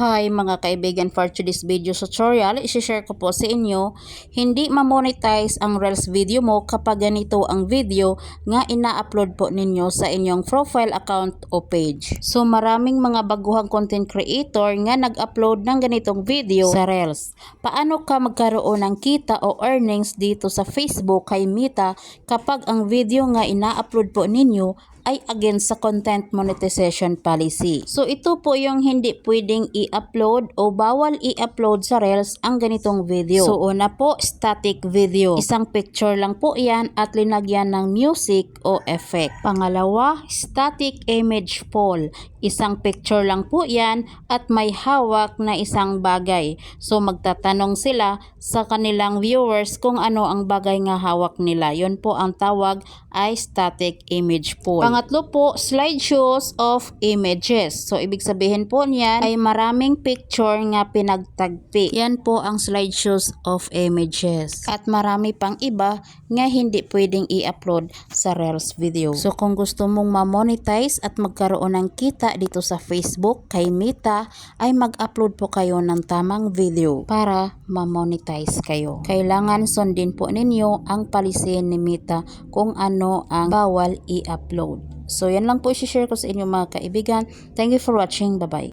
Hi mga kaibigan for today's video tutorial, isi-share ko po sa inyo, hindi ma-monetize ang Reels video mo kapag ganito ang video nga ina-upload po ninyo sa inyong profile account o page. So maraming mga baguhang content creator nga nag-upload ng ganitong video sa Reels. Paano ka magkaroon ng kita o earnings dito sa Facebook kay Meta kapag ang video nga ina-upload po ninyo ay against sa content monetization policy. So ito po yung hindi pwedeng i-upload o bawal i-upload sa Reels ang ganitong video. So una po, static video. Isang picture lang po yan at linagyan ng music o effect. Pangalawa, static image poll. Isang picture lang po yan at may hawak na isang bagay. So magtatanong sila sa kanilang viewers kung ano ang bagay nga hawak nila. Yun po ang tawag ay static image poll. Pangatlo po, slideshows of images. So, ibig sabihin po niyan ay maraming picture nga pinagtagpi. Yan po ang slideshows of images. At marami pang iba nga hindi pwedeng i-upload sa Reels video. So, kung gusto mong ma-monetize at magkaroon ng kita dito sa Facebook kay Meta, ay mag-upload po kayo ng tamang video para ma-monetize kayo. Kailangan sundin po ninyo ang policy ni Meta kung ano ang bawal i-upload. So, yan lang po isi-share ko sa inyo mga kaibigan. Thank you for watching. Bye-bye.